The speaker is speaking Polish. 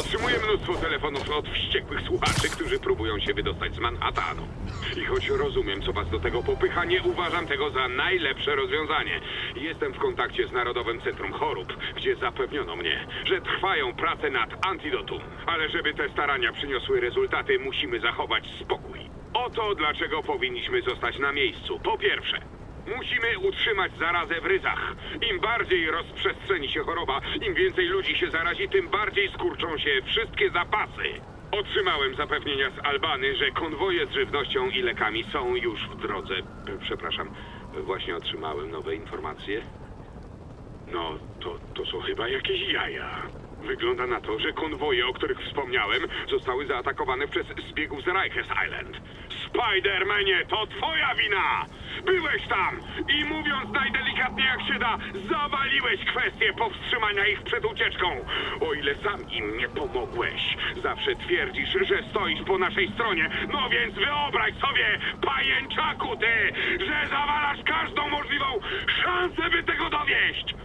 otrzymuję mnóstwo telefonów od wściekłych słuchaczy, którzy próbują się wydostać z Manhattanu. I choć rozumiem, co was do tego popycha, nie uważam tego za najlepsze rozwiązanie. Jestem w kontakcie z Narodowym Centrum Chorób, gdzie zapewniono mnie, że trwają prace nad antidotum. Ale żeby te starania przyniosły rezultaty, musimy zachować spokój. Oto dlaczego powinniśmy zostać na miejscu. Po pierwsze, Musimy utrzymać zarazę w ryzach. Im bardziej rozprzestrzeni się choroba, im więcej ludzi się zarazi, tym bardziej skurczą się wszystkie zapasy. Otrzymałem zapewnienia z Albany, że konwoje z żywnością i lekami są już w drodze. Przepraszam, właśnie otrzymałem nowe informacje. No, to, to są chyba jakieś jaja. Wygląda na to, że konwoje, o których wspomniałem, zostały zaatakowane przez zbiegów z Rikers Island. Spidermanie, to twoja wina! Byłeś tam i mówiąc najdelikatniej jak się da, zawaliłeś kwestię powstrzymania ich przed ucieczką. O ile sam im nie pomogłeś, zawsze twierdzisz, że stoisz po naszej stronie. No więc wyobraź sobie, pajęczaku ty, że zawalasz każdą możliwą szansę, by tego dowieść!